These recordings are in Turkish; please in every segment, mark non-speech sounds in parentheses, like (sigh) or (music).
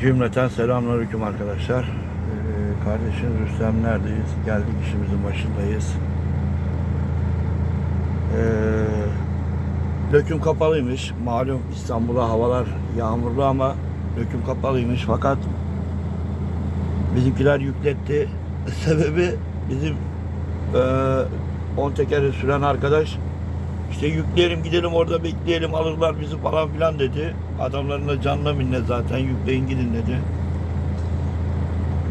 Cümleten selamünaleyküm arkadaşlar. Ee, kardeşiniz Rüstem neredeyiz? Geldik işimizin başındayız. Ee, döküm kapalıymış. Malum İstanbul'a havalar yağmurlu ama döküm kapalıymış. Fakat bizimkiler yükletti. (laughs) Sebebi bizim e, 10 tekeri süren arkadaş işte yükleyelim gidelim orada bekleyelim alırlar bizi falan filan dedi. Adamların da canına minnet zaten yükleyin gidin dedi.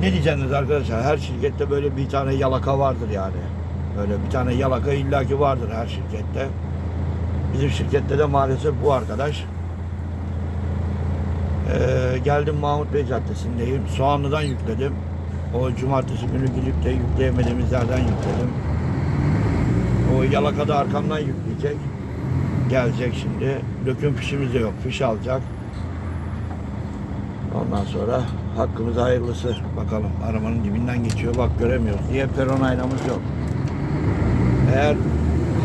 Ne diyeceksiniz arkadaşlar? Her şirkette böyle bir tane yalaka vardır yani. Böyle bir tane yalaka illaki vardır her şirkette. Bizim şirkette de maalesef bu arkadaş. Ee, geldim Mahmut Bey Caddesi'ndeyim. Soğanlı'dan yükledim. O cumartesi günü gidip de yükleyemediğimiz yerden yükledim. O yalaka da arkamdan yükleyecek. Gelecek şimdi. Döküm fişimiz de yok. Fiş alacak. Ondan sonra hakkımız hayırlısı. Bakalım arabanın dibinden geçiyor. Bak göremiyoruz. Niye peron aynamız yok. Eğer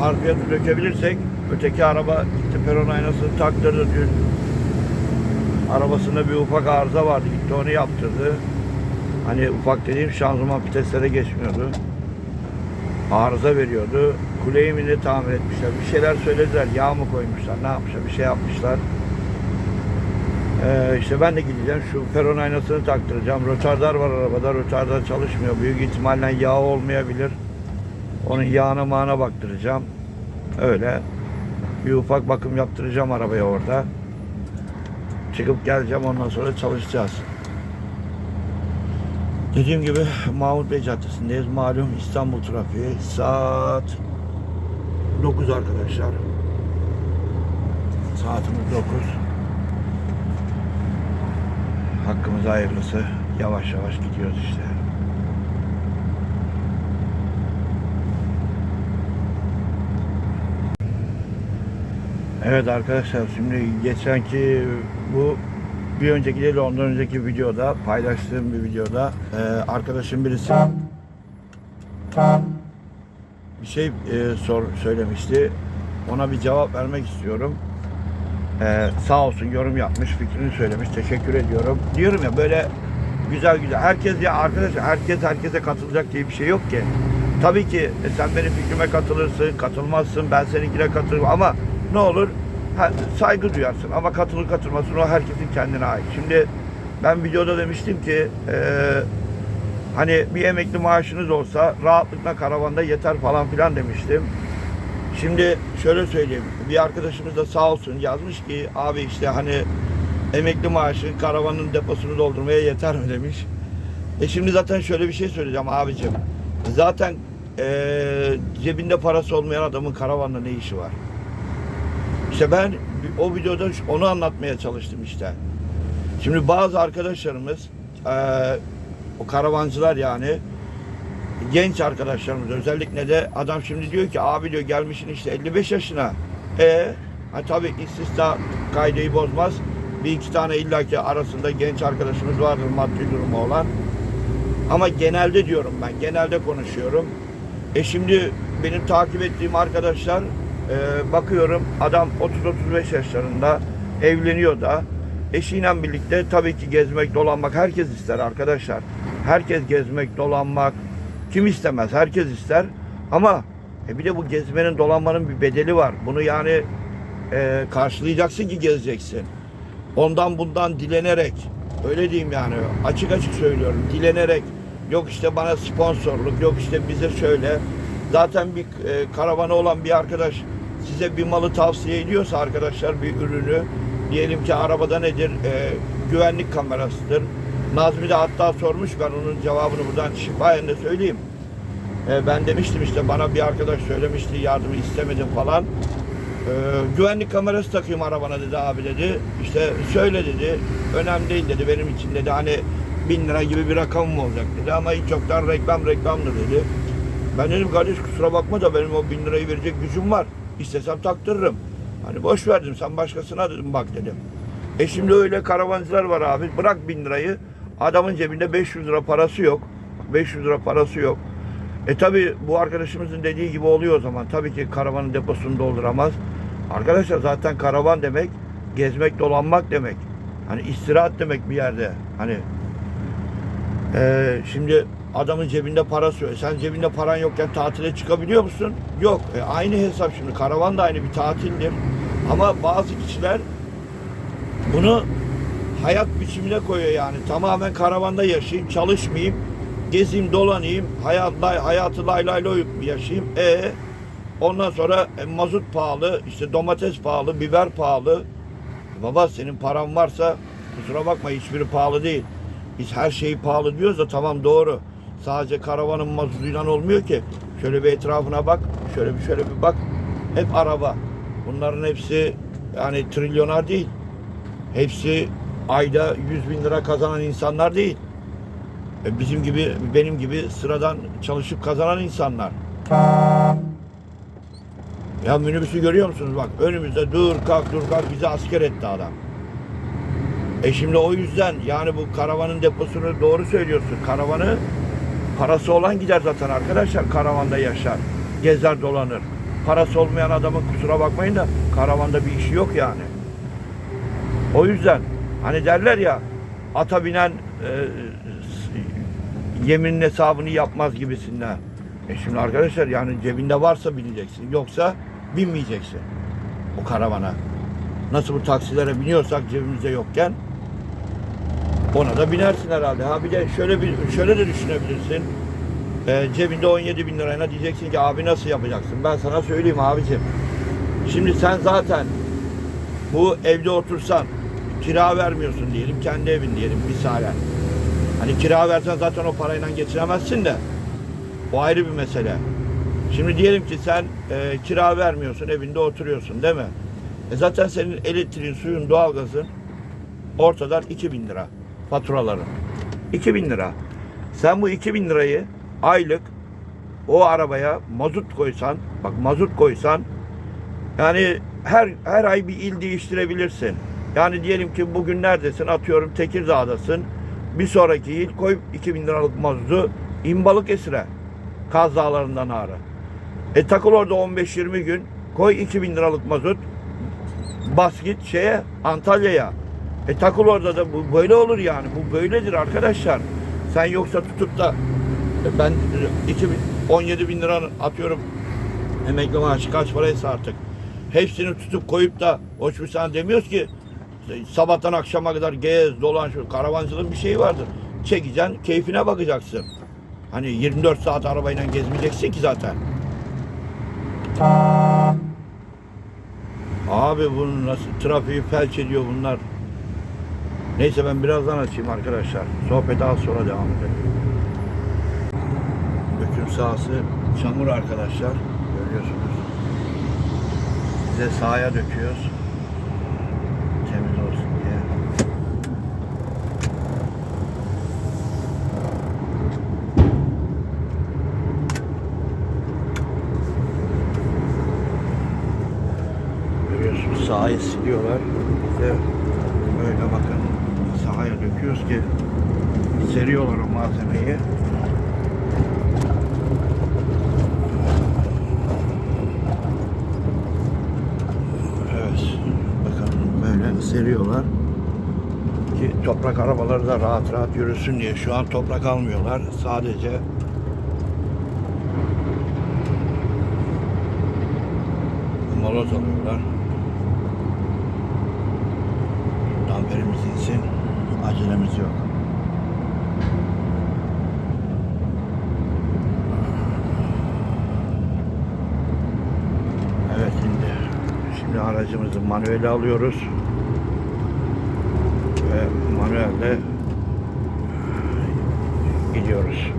harfiyatı dökebilirsek öteki araba gitti peron aynasını taktırdı dün. Arabasında bir ufak arıza vardı. Gitti onu yaptırdı. Hani ufak dediğim şanzıman viteslere geçmiyordu arıza veriyordu. Kuleyi mi ne tamir etmişler. Bir şeyler söylediler. Yağ mı koymuşlar? Ne yapmışlar? Bir şey yapmışlar. Ee, işte ben de gideceğim. Şu peron aynasını taktıracağım. Rotardar var arabada. Rotardar çalışmıyor. Büyük ihtimalle yağ olmayabilir. Onun yağına mağına baktıracağım. Öyle. Bir ufak bakım yaptıracağım arabaya orada. Çıkıp geleceğim. Ondan sonra çalışacağız. Dediğim gibi Mahmut Bey Caddesi'ndeyiz. Malum İstanbul trafiği. Saat 9 arkadaşlar. Saatimiz 9. Hakkımız hayırlısı. Yavaş yavaş gidiyoruz işte. Evet arkadaşlar şimdi geçenki bu bir önceki değil ondan önceki videoda paylaştığım bir videoda arkadaşım birisi bir şey e, sor söylemişti. Ona bir cevap vermek istiyorum. E, sağ olsun yorum yapmış, fikrini söylemiş. Teşekkür ediyorum. Diyorum ya böyle güzel güzel. Herkes ya arkadaşlar herkes herkese katılacak diye bir şey yok ki. Tabii ki e, sen benim fikrime katılırsın, katılmazsın. Ben seninkine katılırım ama ne olur saygı duyarsın ama katılır katılmasın o herkesin kendine ait. Şimdi ben videoda demiştim ki e, hani bir emekli maaşınız olsa rahatlıkla karavanda yeter falan filan demiştim. Şimdi şöyle söyleyeyim. Bir arkadaşımız da sağ olsun yazmış ki abi işte hani emekli maaşın karavanın deposunu doldurmaya yeter mi demiş. E şimdi zaten şöyle bir şey söyleyeceğim abicim. Zaten e, cebinde parası olmayan adamın karavanla ne işi var? İşte ben o videoda onu anlatmaya çalıştım işte. Şimdi bazı arkadaşlarımız eee, o karavancılar yani genç arkadaşlarımız özellikle de adam şimdi diyor ki abi diyor gelmişsin işte 55 yaşına. E ha, tabii istisna kaydeyi bozmaz. Bir iki tane illaki arasında genç arkadaşımız vardır maddi durumu olan. Ama genelde diyorum ben, genelde konuşuyorum. E şimdi benim takip ettiğim arkadaşlar e, bakıyorum adam 30-35 yaşlarında evleniyor da eşiyle birlikte tabii ki gezmek, dolanmak herkes ister arkadaşlar. Herkes gezmek, dolanmak kim istemez? Herkes ister. Ama e bir de bu gezmenin, dolanmanın bir bedeli var. Bunu yani e, karşılayacaksın ki gezeceksin. Ondan bundan dilenerek öyle diyeyim yani açık açık söylüyorum dilenerek yok işte bana sponsorluk yok işte bize şöyle zaten bir e, karavanı olan bir arkadaş size bir malı tavsiye ediyorsa arkadaşlar bir ürünü diyelim ki arabada nedir E, güvenlik kamerasıdır Nazmi de hatta sormuş ben onun cevabını buradan şifayen de söyleyeyim E, ben demiştim işte bana bir arkadaş söylemişti yardımı istemedim falan ee, güvenlik kamerası takayım arabana dedi abi dedi. İşte söyle dedi. Önemli değil dedi benim için dedi. Hani bin lira gibi bir rakamım olacak dedi. Ama hiç yoktan reklam reklamdı dedi. Ben dedim kardeş kusura bakma da benim o bin lirayı verecek gücüm var. İstesem taktırırım. Hani boş verdim sen başkasına dedim bak dedim. E şimdi öyle karavancılar var abi. Bırak bin lirayı. Adamın cebinde 500 lira parası yok. Bak 500 lira parası yok. E tabi bu arkadaşımızın dediği gibi oluyor o zaman. Tabii ki karavanın deposunu dolduramaz. Arkadaşlar zaten karavan demek gezmek dolanmak demek. Hani istirahat demek bir yerde. Hani ee, şimdi adamın cebinde parası yok. Sen cebinde paran yokken tatile çıkabiliyor musun? Yok. E, aynı hesap şimdi. Karavan da aynı bir tatildir. Ama bazı kişiler bunu hayat biçimine koyuyor yani. Tamamen karavanda yaşayayım, çalışmayayım, gezeyim, dolanayım, hayat, hayatı lay lay loy yaşayayım. E ondan sonra e, mazot pahalı, işte domates pahalı, biber pahalı. Baba senin paran varsa kusura bakma hiçbiri pahalı değil. Biz her şeyi pahalı diyoruz da tamam doğru. Sadece karavanın mazotuyla olmuyor ki. Şöyle bir etrafına bak, şöyle bir şöyle bir bak. Hep araba. Bunların hepsi yani trilyoner değil. Hepsi ayda 100 bin lira kazanan insanlar değil. E, Bizim gibi, benim gibi sıradan çalışıp kazanan insanlar. Ya minibüsü görüyor musunuz bak önümüzde dur kalk dur kalk bizi asker etti adam. E şimdi o yüzden yani bu karavanın deposunu doğru söylüyorsun. Karavanı parası olan gider zaten arkadaşlar karavanda yaşar. Gezer dolanır. Parası olmayan adamın kusura bakmayın da karavanda bir işi yok yani. O yüzden hani derler ya ata binen e, yeminin hesabını yapmaz gibisinden. E şimdi arkadaşlar yani cebinde varsa bineceksin. Yoksa binmeyeceksin o karavana. Nasıl bu taksilere biniyorsak cebimizde yokken ona da binersin herhalde. Ha bir de şöyle bir şöyle de düşünebilirsin. E, cebinde 17 bin lirayla diyeceksin ki abi nasıl yapacaksın? Ben sana söyleyeyim abicim. Şimdi sen zaten bu evde otursan kira vermiyorsun diyelim kendi evin diyelim misalen. Hani kira versen zaten o parayla geçiremezsin de o ayrı bir mesele. Şimdi diyelim ki sen e, kira vermiyorsun evinde oturuyorsun değil mi? E zaten senin elektriğin, suyun, doğalgazın ortadan 2000 lira faturaların. 2000 lira. Sen bu 2000 lirayı aylık o arabaya mazot koysan, bak mazot koysan yani her her ay bir il değiştirebilirsin. Yani diyelim ki bugün neredesin? Atıyorum Tekirdağ'dasın. Bir sonraki il koy 2000 liralık mazotu in Balıkesir'e. Kaz Dağları'ndan ağrı. E takıl orada 15-20 gün. Koy 2000 liralık mazot. Bas git şeye Antalya'ya. E takıl orada da bu böyle olur yani. Bu böyledir arkadaşlar. Sen yoksa tutup da e, ben e, 2000, 17 bin lira atıyorum emekli maaşı kaç paraysa artık. Hepsini tutup koyup da hoş bir sana demiyoruz ki işte sabahtan akşama kadar gez, dolaş, karavancılığın bir şeyi vardır. Çekeceksin, keyfine bakacaksın. Hani 24 saat arabayla gezmeyeceksin ki zaten. Abi bunun nasıl trafiği felç ediyor bunlar. Neyse ben birazdan açayım arkadaşlar. Sohbete az sonra devam edelim. Döküm sahası çamur arkadaşlar. Görüyorsunuz. Bize sahaya döküyoruz. Temiz olsun diye. Görüyorsunuz sahayı siliyorlar. De böyle bakın sahaya döküyoruz ki seriyorlar o malzemeyi. Evet. Bakın böyle seriyorlar. Ki toprak arabaları da rahat rahat yürüsün diye. Şu an toprak almıyorlar. Sadece moloz alıyorlar. Damperimiz insin. Acelemiz yok. Evet şimdi şimdi aracımızı manuele alıyoruz ve manuelde gidiyoruz.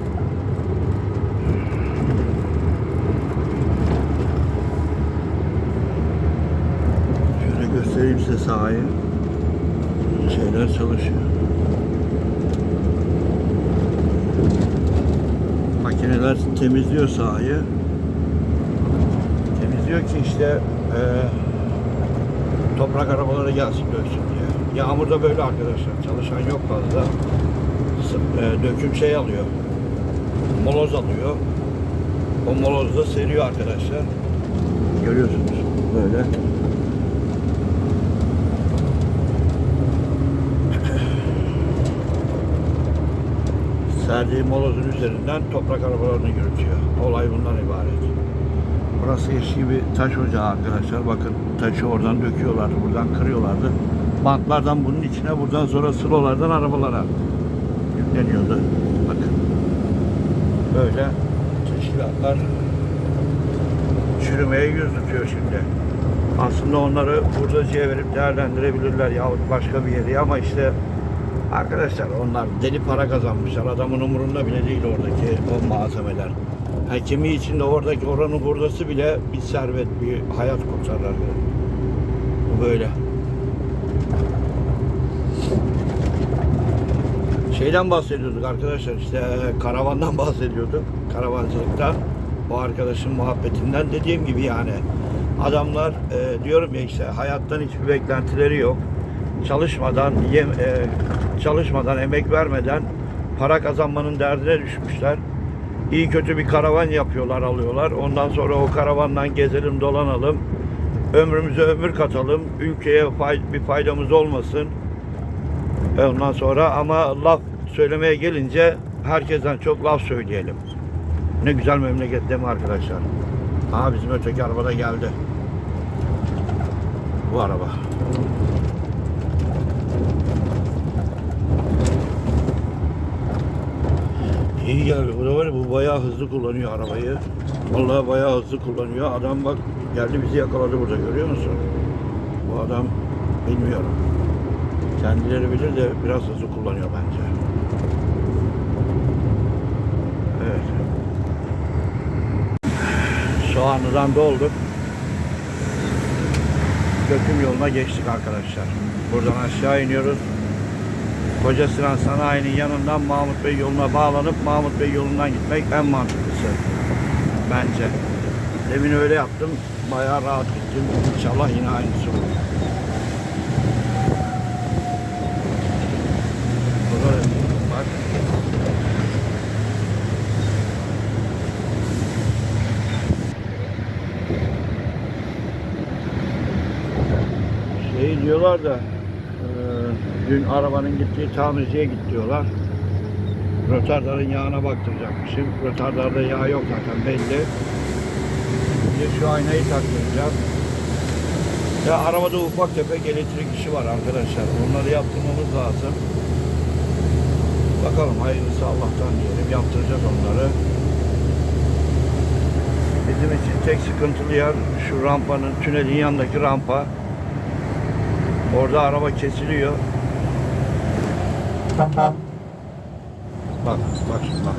Şöyle göstereyim size sahayı. Şeyler çalışıyor. Makineler temizliyor sahayı. Temizliyor ki işte eee toprak arabaları gelsin döksün diye. Yağmurda böyle arkadaşlar. Çalışan yok fazla. E, döküm şey alıyor. Moloz alıyor. O moloz da seriyor arkadaşlar. Görüyorsunuz böyle. Serdiği molozun üzerinden toprak arabalarını yürütüyor. Olay bundan ibaret. Burası eski bir taş ocağı arkadaşlar. Bakın taşı oradan döküyorlardı, buradan kırıyorlardı. Bantlardan bunun içine, buradan sonra sılolardan arabalara yükleniyordu. Bakın. Böyle teşkilatlar çürümeye yüz tutuyor şimdi. Aslında onları hurdacıya verip değerlendirebilirler yahut başka bir yere ama işte arkadaşlar onlar deli para kazanmışlar. Adamın umurunda bile değil oradaki o malzemeler. Hakemi için de oradaki oranın hurdası bile bir servet, bir hayat kurtarır. Bu böyle. Şeyden bahsediyorduk arkadaşlar işte karavandan (laughs) bahsediyorduk. Karavancılıktan. O arkadaşın muhabbetinden dediğim gibi yani. Adamlar e, diyorum ya işte hayattan hiçbir beklentileri yok. Çalışmadan, yem, e, çalışmadan, emek vermeden para kazanmanın derdine düşmüşler. İyi kötü bir karavan yapıyorlar, alıyorlar. Ondan sonra o karavandan gezelim, dolanalım. Ömrümüze ömür katalım. Ülkeye fay- bir faydamız olmasın. E Ondan sonra ama laf söylemeye gelince herkesten çok laf söyleyelim. Ne güzel memleket değil mi arkadaşlar? Aha bizim öteki arabada geldi. Bu araba. İyi geldi. Bu da var ya, bu bayağı hızlı kullanıyor arabayı. Vallahi bayağı hızlı kullanıyor. Adam bak geldi bizi yakaladı burada görüyor musun? Bu adam bilmiyorum. Kendileri bilir de biraz hızlı kullanıyor bence. Evet. Soğanlı'dan dolduk. Döküm yoluna geçtik arkadaşlar. Buradan aşağı iniyoruz. Koca Sinan Sanayi'nin yanından Mahmut Bey yoluna bağlanıp Mahmut Bey yolundan gitmek en mantıklısı. Bence. Demin öyle yaptım. Bayağı rahat gittim. İnşallah yine aynısı olur. Şey diyorlar da dün arabanın gittiği tamirciye git diyorlar. Rotardarın yağına baktıracakmışım. Rotardarda yağ yok zaten belli. De şu aynayı taktıracağım. Ya arabada ufak tefek elektrik işi var arkadaşlar. Onları yaptırmamız lazım. Bakalım hayırlısı Allah'tan diyelim. Yaptıracağız onları. Bizim için tek sıkıntılı yer şu rampanın, tünelin yanındaki rampa. Orada araba kesiliyor. Bak, bak şimdi bak.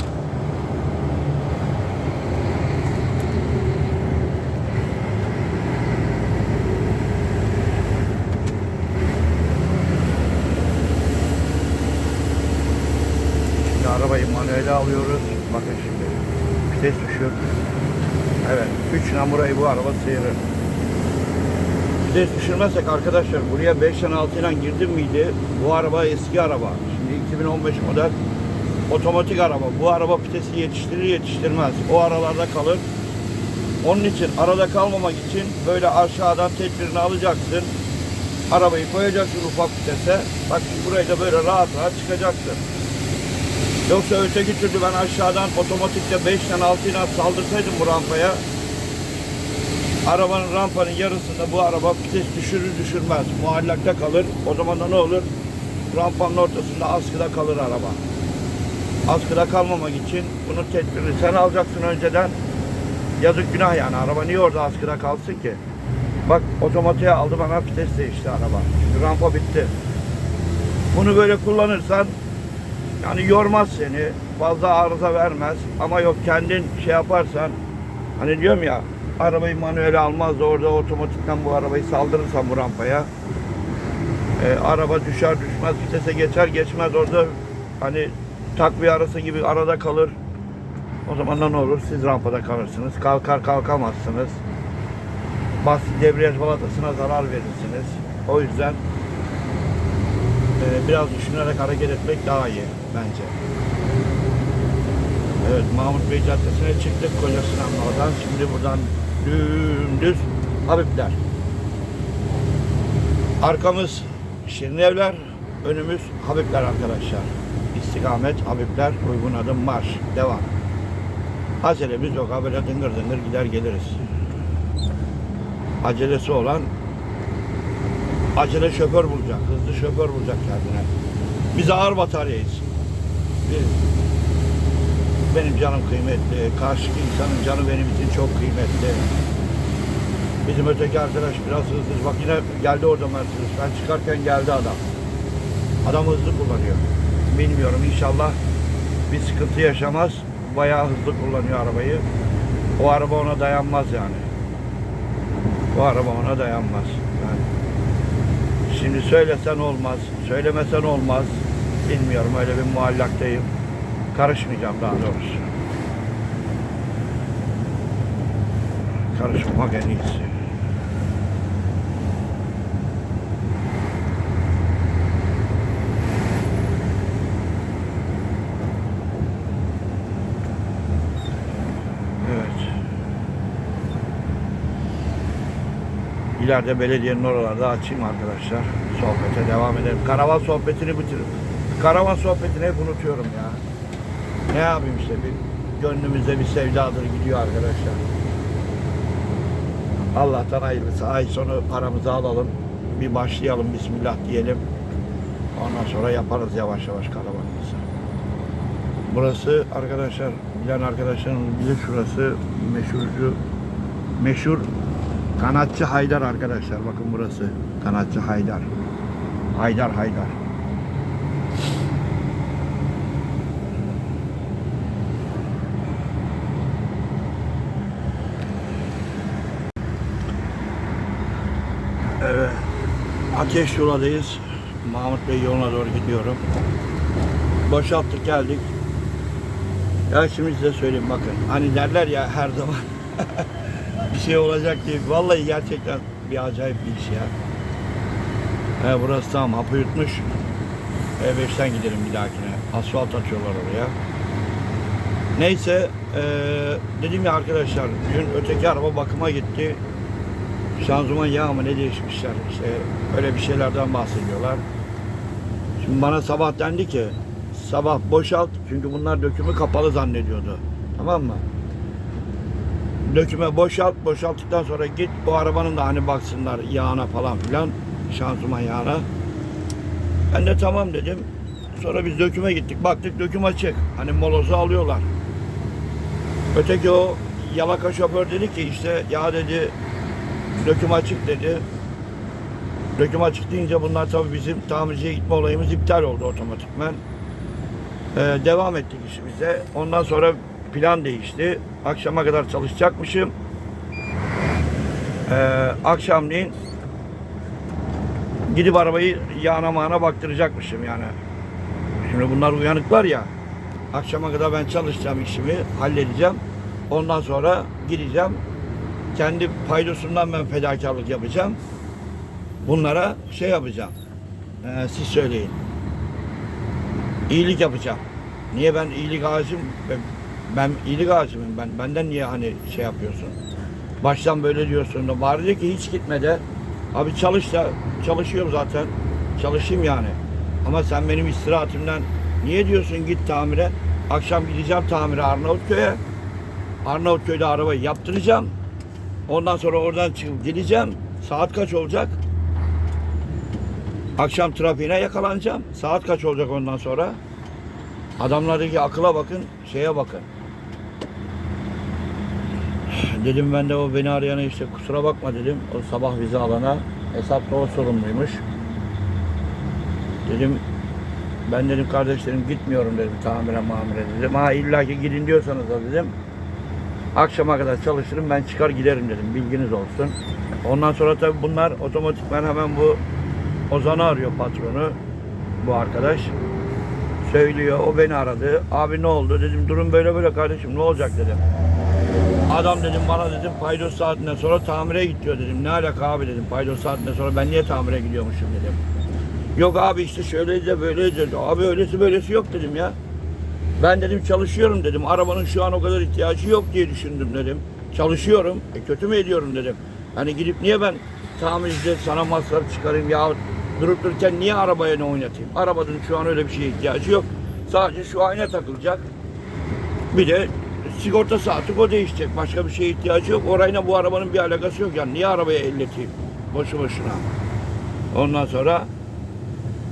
Şimdi arabayı manuele alıyoruz. Bakın şimdi. Vites düşür. Evet. 3 numarayı bu araba sıyırır. Vites düşürmezsek arkadaşlar buraya 5'ten 6 ile girdim miydi? Bu araba eski araba. Şimdi 2015 model otomatik araba. Bu araba vitesi yetiştirir yetiştirmez. O aralarda kalır. Onun için arada kalmamak için böyle aşağıdan tedbirini alacaksın. Arabayı koyacaksın ufak vitese. Bak burayı da böyle rahat rahat çıkacaksın. Yoksa öteki türlü ben aşağıdan otomatikte 5'ten 6 ile saldırsaydım bu rampaya arabanın rampanın yarısında bu araba vites düşürür düşürmez. Muallakta kalır. O zaman da ne olur? Rampanın ortasında askıda kalır araba. Askıda kalmamak için bunun tedbirini sen alacaksın önceden. Yazık günah yani. Araba niye orada askıda kalsın ki? Bak otomatiğe aldı bana vites değişti araba. Çünkü rampa bitti. Bunu böyle kullanırsan yani yormaz seni. Fazla arıza vermez. Ama yok kendin şey yaparsan hani diyorum ya arabayı manuel almaz da orada otomatikten bu arabayı saldırırsan bu rampaya e, araba düşer düşmez vitese geçer geçmez orada hani takviye arası gibi arada kalır. O zaman ne olur? Siz rampada kalırsınız. Kalkar kalkamazsınız. Basit debriyaj balatasına zarar verirsiniz. O yüzden e, biraz düşünerek hareket etmek daha iyi bence. Evet Mahmut Bey Caddesi'ne çıktık Koca Sinanlı'dan. Şimdi buradan dümdüz Habibler. Arkamız Şirin Evler, önümüz Habibler arkadaşlar. istikamet Habibler uygun adım marş. Devam. Acelemiz yok. Ha böyle dıngır dıngır gider geliriz. Acelesi olan acele şoför bulacak. Hızlı şoför bulacak kendine. Biz ağır bataryayız. Biz, benim canım kıymetli. Karşıki insanın canı benim için çok kıymetli. Bizim öteki arkadaş biraz hızlı. Bak yine geldi orada Mercedes. Ben çıkarken geldi adam. Adam hızlı kullanıyor. Bilmiyorum inşallah bir sıkıntı yaşamaz. Bayağı hızlı kullanıyor arabayı. O araba ona dayanmaz yani. O araba ona dayanmaz. Yani şimdi söylesen olmaz, söylemesen olmaz. Bilmiyorum öyle bir muallaktayım. Karışmayacağım daha doğrusu. Karışmamak en iyisi. Evet. İleride belediyenin oralarda açayım arkadaşlar. Sohbete devam edelim. Karavan sohbetini bitirip karavan sohbetini hep unutuyorum ya. Ne yapayım işte bir gönlümüzde bir sevdadır gidiyor arkadaşlar. Allah'tan hayırlısı. Ay sonu paramızı alalım. Bir başlayalım. Bismillah diyelim. Ondan sonra yaparız yavaş yavaş karavanımızı. Burası arkadaşlar bilen arkadaşlarım bilir şurası meşhurcu meşhur Kanatçı Haydar arkadaşlar. Bakın burası Kanatçı Haydar. Haydar Haydar. Evet. Ateş yoladayız. Mahmut Bey yoluna doğru gidiyorum. Boşalttık geldik. Ya şimdi size söyleyeyim bakın. Hani derler ya her zaman (laughs) bir şey olacak diye. Vallahi gerçekten bir acayip bir iş ya. He, burası tamam hapı yutmuş. E5'ten gidelim bir dahakine. Asfalt atıyorlar oraya. Neyse eee dedim ya arkadaşlar dün öteki araba bakıma gitti. Şanzıman yağı mı ne değişmişler işte öyle bir şeylerden bahsediyorlar. Şimdi bana sabah dendi ki sabah boşalt çünkü bunlar dökümü kapalı zannediyordu. Tamam mı? Döküme boşalt, boşalttıktan sonra git bu arabanın da hani baksınlar yağına falan filan, şanzıman yağına. Ben de tamam dedim. Sonra biz döküme gittik. Baktık döküm açık. Hani molozu alıyorlar. Öteki o yalaka şoför dedi ki işte ya dedi döküm açık dedi. Döküm açık deyince bunlar tabii bizim tamirciye gitme olayımız iptal oldu otomatikmen. Ee, devam ettik işimize. Ondan sonra plan değişti. Akşama kadar çalışacakmışım. Ee, akşamleyin gidip arabayı yağına mağına baktıracakmışım yani. Şimdi bunlar uyanıklar ya. Akşama kadar ben çalışacağım işimi, halledeceğim. Ondan sonra gideceğim. Kendi paydosundan ben fedakarlık yapacağım. Bunlara şey yapacağım. Ee, siz söyleyin. İyilik yapacağım. Niye ben iyilik ağacım? Ben, iyilik ağacıyım. Ben benden niye hani şey yapıyorsun? Baştan böyle diyorsun da bari ki hiç gitme de. Abi çalış da çalışıyorum zaten. Çalışayım yani. Ama sen benim istirahatimden niye diyorsun git tamire? Akşam gideceğim tamire Arnavutköy'e. Arnavutköy'de arabayı yaptıracağım. Ondan sonra oradan çıkıp gideceğim. Saat kaç olacak? Akşam trafiğine yakalanacağım. Saat kaç olacak ondan sonra? Adamlardaki akıla bakın, şeye bakın. Dedim ben de o beni arayana işte kusura bakma dedim. O sabah vize alana hesap da o sorumluymuş. Dedim ben dedim kardeşlerim gitmiyorum dedim tamire mamire dedim. Ha illa ki gidin diyorsanız da dedim. Akşama kadar çalışırım ben çıkar giderim dedim bilginiz olsun. Ondan sonra tabii bunlar otomatikman hemen bu Ozan'ı arıyor patronu bu arkadaş. Söylüyor o beni aradı. Abi ne oldu dedim durum böyle böyle kardeşim ne olacak dedim. Adam dedim bana dedim paydos saatinden sonra tamire git diyor dedim. Ne alaka abi dedim paydos saatinden sonra ben niye tamire gidiyormuşum dedim. Yok abi işte şöyleydi de böyleydi dedi. Abi öylesi böylesi yok dedim ya. Ben dedim çalışıyorum dedim. Arabanın şu an o kadar ihtiyacı yok diye düşündüm dedim. Çalışıyorum. E kötü mü ediyorum dedim. Hani gidip niye ben tamircide sana masraf çıkarayım ya durup dururken niye arabaya ne oynatayım? Arabanın şu an öyle bir şeye ihtiyacı yok. Sadece şu ayna takılacak. Bir de sigorta saati o değişecek. Başka bir şeye ihtiyacı yok. Orayla bu arabanın bir alakası yok. Yani niye arabaya elleteyim? Boşu boşuna. Ondan sonra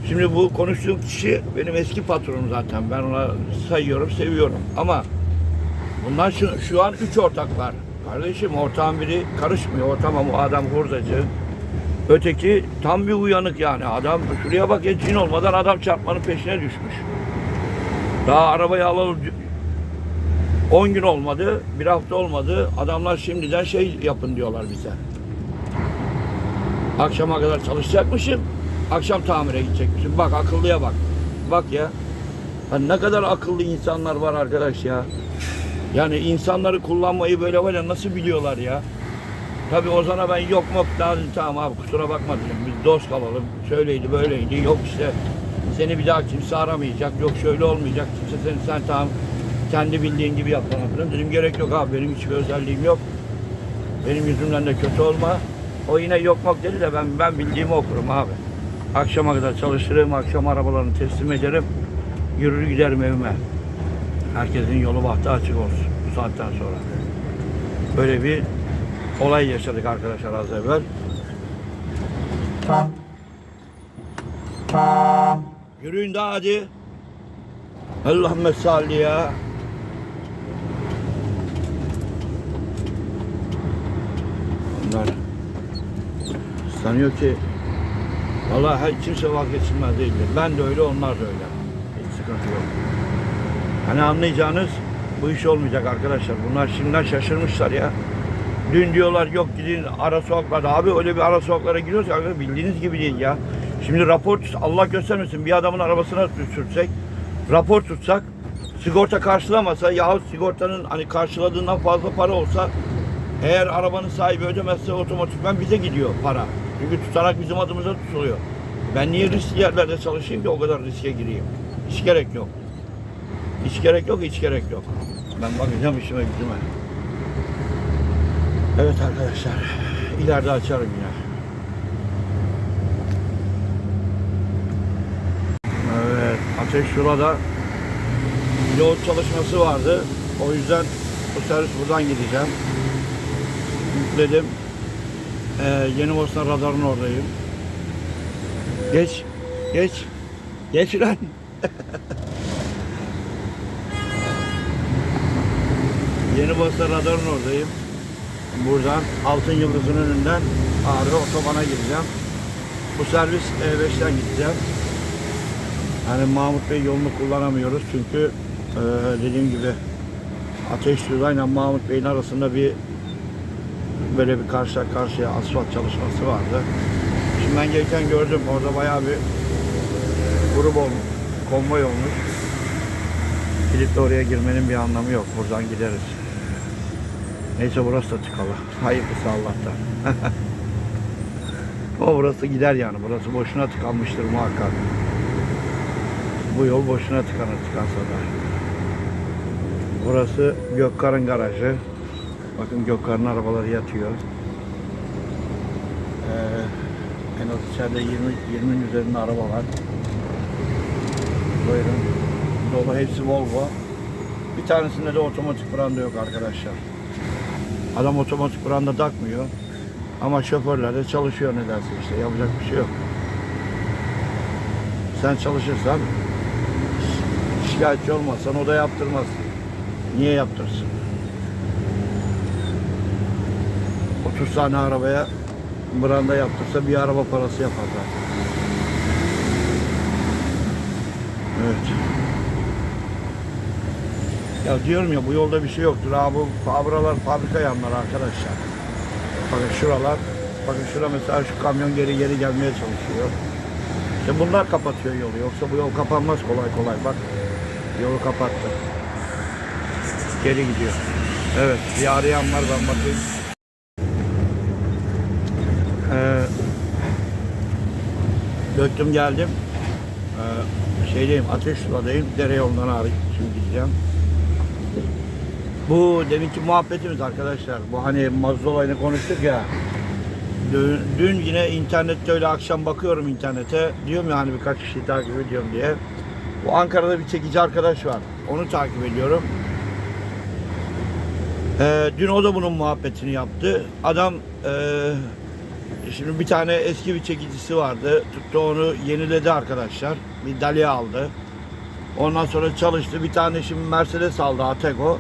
şimdi bu konuştuğum kişi benim eski patronum zaten. Ben ona sayıyorum, seviyorum. Ama bunlar şu, şu an üç ortaklar. Kardeşim ortağın biri karışmıyor. Tamam o adam hurdacı. Öteki tam bir uyanık yani. Adam şuraya bak ya cin olmadan adam çarpmanın peşine düşmüş. Daha arabayı alalım 10 gün olmadı, bir hafta olmadı. Adamlar şimdiden şey yapın diyorlar bize. Akşama kadar çalışacakmışım. Akşam tamire gidecekmişim. Bak akıllıya bak. Bak ya. Ha ne kadar akıllı insanlar var arkadaş ya. Yani insanları kullanmayı böyle böyle nasıl biliyorlar ya. Tabii Ozan'a ben yok mu dedim, tamam abi kusura bakma dedim. Biz dost kalalım. Şöyleydi böyleydi. Yok işte seni bir daha kimse aramayacak. Yok şöyle olmayacak. Kimse seni sen tamam kendi bildiğin gibi yap falan filan. Dedim gerek yok abi benim hiçbir özelliğim yok. Benim yüzümden de kötü olma. O yine yok mok dedi de ben ben bildiğimi okurum abi. Akşama kadar çalışırım, akşam arabalarını teslim ederim. Yürür giderim evime. Herkesin yolu bahtı açık olsun bu saatten sonra. Böyle bir olay yaşadık arkadaşlar az evvel. Yürüyün daha hadi. Allahümme salli ya. Bunlar sanıyor ki vallahi her kimse vazgeçilmez değildir. Ben de öyle, onlar da öyle. Hiç sıkıntı yok. Hani anlayacağınız bu iş olmayacak arkadaşlar. Bunlar şimdiden şaşırmışlar ya. Dün diyorlar yok gidin ara sokaklarda. Abi öyle bir ara sokaklara giriyoruz arkadaşlar bildiğiniz gibi değil ya. Şimdi rapor Allah göstermesin bir adamın arabasına sürsek rapor tutsak sigorta karşılamasa yahut sigortanın hani karşıladığından fazla para olsa eğer arabanın sahibi ödemezse otomatikman bize gidiyor para. Çünkü tutanak bizim adımıza tutuluyor. Ben niye riskli yerlerde çalışayım ki o kadar riske gireyim? Hiç gerek yok. Hiç gerek yok, hiç gerek yok. Ben bakacağım işime gücüme. Evet arkadaşlar, ileride açarım yine. Evet, ateş şurada. Yol çalışması vardı. O yüzden bu servis buradan gideceğim. Yükledim. Ee, Yeni Bosna radarın oradayım. Geç, geç. Geç lan. (laughs) Yeni Bosna radarın oradayım. Buradan Altın Yıldız'ın önünden Ağrı otobana gireceğim. Bu servis E5'ten gideceğim. Yani Mahmut Bey yolunu kullanamıyoruz çünkü e, dediğim gibi Ateş Sudayla Mahmut Bey'in arasında bir böyle bir karşı karşıya asfalt çalışması vardı. Şimdi ben gelirken gördüm orada bayağı bir grup olmuş, konvoy olmuş. De oraya girmenin bir anlamı yok. Buradan gideriz. Neyse burası da tıkalı. (laughs) Hayırlısı Allah'tan. (laughs) Ama burası gider yani. Burası boşuna tıkanmıştır muhakkak. Bu yol boşuna tıkanır tıkansa da. Burası Gökkar'ın garajı. Bakın Gökkar'ın arabaları yatıyor. Ee, en az içeride 20 20'nin üzerinde araba var. Buyurun. Dolu hepsi Volvo. Bir tanesinde de otomatik branda yok arkadaşlar. Adam otomatik branda takmıyor. Ama şoförler de çalışıyor nedense işte yapacak bir şey yok. Sen çalışırsan şi- şikayetçi olmazsan o da yaptırmaz. Niye yaptırsın? 30 tane arabaya branda yaptırsa bir araba parası yapar zaten. Evet. Ya diyorum ya bu yolda bir şey yoktur. Ha bu fabralar fabrika yanları arkadaşlar. Bakın şuralar. Bakın şura mesela şu kamyon geri geri gelmeye çalışıyor. İşte bunlar kapatıyor yolu. Yoksa bu yol kapanmaz kolay kolay. Bak yolu kapattı. Geri gidiyor. Evet bir arayan var ben bakayım. Döktüm geldim. Ee, şeydeyim ateş suladayım. Dere yolundan ağrı şimdi gideceğim. Bu deminki muhabbetimiz arkadaşlar. Bu hani mazot olayını konuştuk ya. Dün, dün yine internette öyle akşam bakıyorum internete. Diyorum ya hani birkaç kişi takip ediyorum diye. Bu Ankara'da bir çekici arkadaş var. Onu takip ediyorum. Ee, dün o da bunun muhabbetini yaptı. Adam ee, şimdi bir tane eski bir çekicisi vardı. Tuttu onu yeniledi arkadaşlar. Bir Dalia aldı. Ondan sonra çalıştı. Bir tane şimdi Mercedes aldı Atego.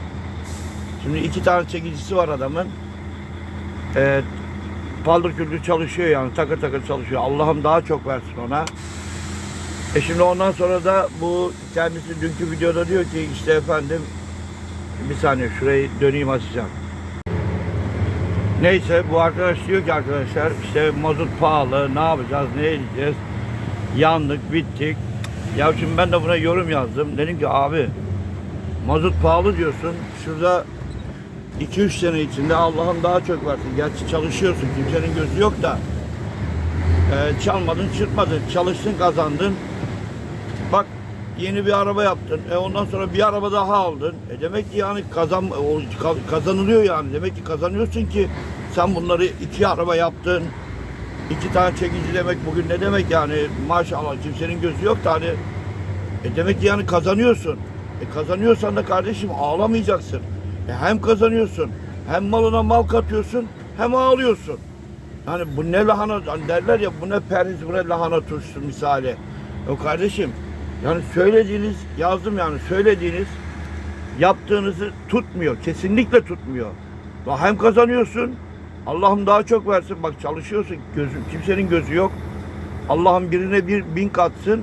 Şimdi iki tane çekicisi var adamın. Ee, paldır küldür çalışıyor yani takır takır çalışıyor. Allah'ım daha çok versin ona. E şimdi ondan sonra da bu kendisi dünkü videoda diyor ki işte efendim bir saniye şurayı döneyim açacağım. Neyse bu arkadaş diyor ki arkadaşlar işte mazot pahalı ne yapacağız ne edeceğiz yandık bittik. Ya şimdi ben de buna yorum yazdım. Dedim ki abi mazot pahalı diyorsun. Şurada 2-3 sene içinde Allah'ım daha çok versin. Gerçi çalışıyorsun kimsenin gözü yok da e, çalmadın çırpmadın çalıştın kazandın. Yeni bir araba yaptın. E ondan sonra bir araba daha aldın. E demek ki yani kazan kazanılıyor yani. Demek ki kazanıyorsun ki sen bunları iki araba yaptın. iki tane çekici demek bugün ne demek yani maşallah kimsenin gözü yok da hani e demek ki yani kazanıyorsun. E kazanıyorsan da kardeşim ağlamayacaksın. E hem kazanıyorsun hem malına mal katıyorsun hem ağlıyorsun. Hani bu ne lahana hani derler ya bu ne perhiz bu ne lahana turşusu misali. O kardeşim yani söylediğiniz yazdım yani söylediğiniz yaptığınızı tutmuyor. Kesinlikle tutmuyor. Bak hem kazanıyorsun Allah'ım daha çok versin. Bak çalışıyorsun. Gözü, kimsenin gözü yok. Allah'ım birine bir bin katsın.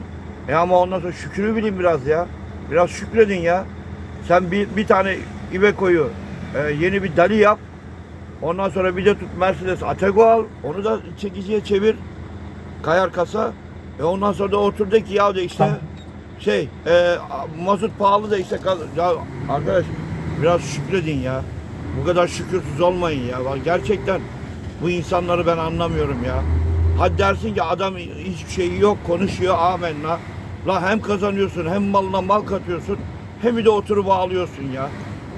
E ama ondan sonra şükrü bilin biraz ya. Biraz şükredin ya. Sen bir, bir tane Iveco'yu e, yeni bir dali yap. Ondan sonra bir de tut Mercedes Atego al. Onu da çekiciye çevir. Kayar kasa. E ondan sonra da otur de ki ya de işte şey e, mazot pahalı da işte ya arkadaş biraz şükredin ya. Bu kadar şükürsüz olmayın ya. Gerçekten bu insanları ben anlamıyorum ya. Hadi dersin ki adam hiçbir şeyi yok konuşuyor amenna. La hem kazanıyorsun hem malına mal katıyorsun hem de oturup ağlıyorsun ya.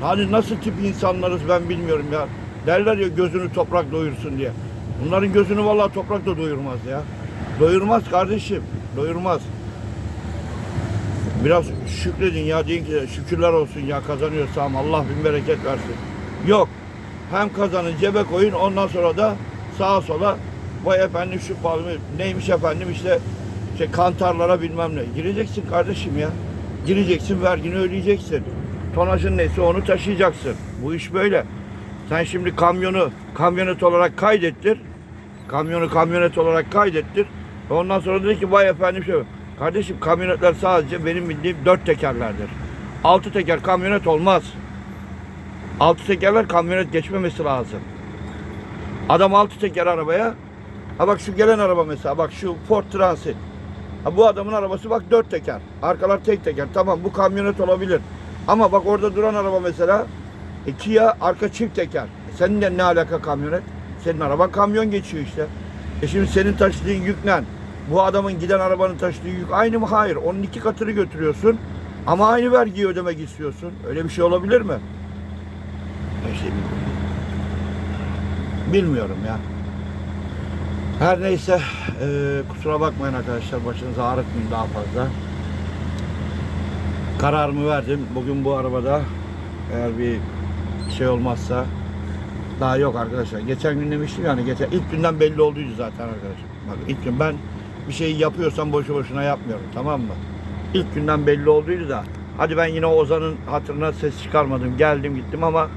Hani nasıl tip insanlarız ben bilmiyorum ya. Derler ya gözünü toprak doyursun diye. Bunların gözünü vallahi toprak da doyurmaz ya. Doyurmaz kardeşim. Doyurmaz. Biraz şükredin ya deyin ki şükürler olsun ya kazanıyorsam Allah bin bereket versin. Yok. Hem kazanın cebe koyun ondan sonra da sağa sola vay efendim şu pahalı neymiş efendim işte işte kantarlara bilmem ne. Gireceksin kardeşim ya. Gireceksin vergini ödeyeceksin. Tonajın neyse onu taşıyacaksın. Bu iş böyle. Sen şimdi kamyonu kamyonet olarak kaydettir. Kamyonu kamyonet olarak kaydettir. Ondan sonra dedi ki vay efendim şey Kardeşim kamyonetler sadece benim bildiğim dört tekerlerdir. Altı teker kamyonet olmaz. Altı tekerler kamyonet geçmemesi lazım. Adam altı teker arabaya ha bak şu gelen araba mesela bak şu Ford Transit. Ha bu adamın arabası bak dört teker. Arkalar tek teker. Tamam bu kamyonet olabilir. Ama bak orada duran araba mesela e, Kia arka çift teker. E, senin de ne alaka kamyonet? Senin araban kamyon geçiyor işte. E şimdi senin taşıdığın yükle bu adamın giden arabanın taşıdığı yük aynı mı? Hayır. Onun iki katını götürüyorsun. Ama aynı vergiyi ödemek istiyorsun. Öyle bir şey olabilir mi? İşte bilmiyorum ya. Her neyse e, kusura bakmayın arkadaşlar başınızı ağrıtmayın daha fazla. Kararımı verdim. Bugün bu arabada eğer bir şey olmazsa daha yok arkadaşlar. Geçen gün demiştim yani geçen ilk günden belli olduydu zaten arkadaşlar. Bak ilk gün ben bir şeyi yapıyorsam boşu boşuna yapmıyorum tamam mı? İlk günden belli olduydu da hadi ben yine Ozan'ın hatırına ses çıkarmadım. Geldim gittim ama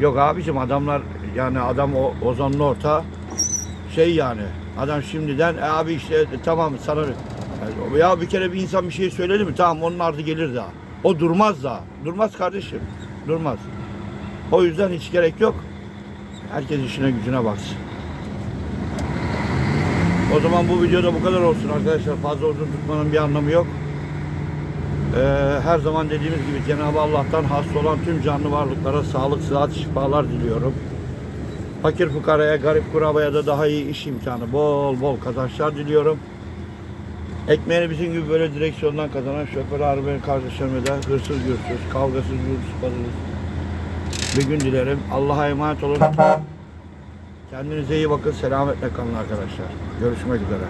yok abicim adamlar yani adam o Ozan'ın orta şey yani adam şimdiden e abi işte e, tamam sana ya bir kere bir insan bir şey söyledi mi tamam onun ardı gelir daha. O durmaz daha. Durmaz kardeşim. Durmaz. O yüzden hiç gerek yok. Herkes işine gücüne baksın. O zaman bu videoda bu kadar olsun arkadaşlar. Fazla uzun tutmanın bir anlamı yok. Ee, her zaman dediğimiz gibi Cenab-ı Allah'tan hasta olan tüm canlı varlıklara sağlık, sıhhat, şifalar diliyorum. Fakir fukaraya, garip kurabaya da daha iyi iş imkanı, bol bol kazançlar diliyorum. Ekmeğini bizim gibi böyle direksiyondan kazanan şoför arabanın kardeşlerime de hırsız gürsüz, kavgasız gürsüz, bir gün dilerim. Allah'a emanet olun. Kendinize iyi bakın. Selametle kalın arkadaşlar. Görüşmek üzere.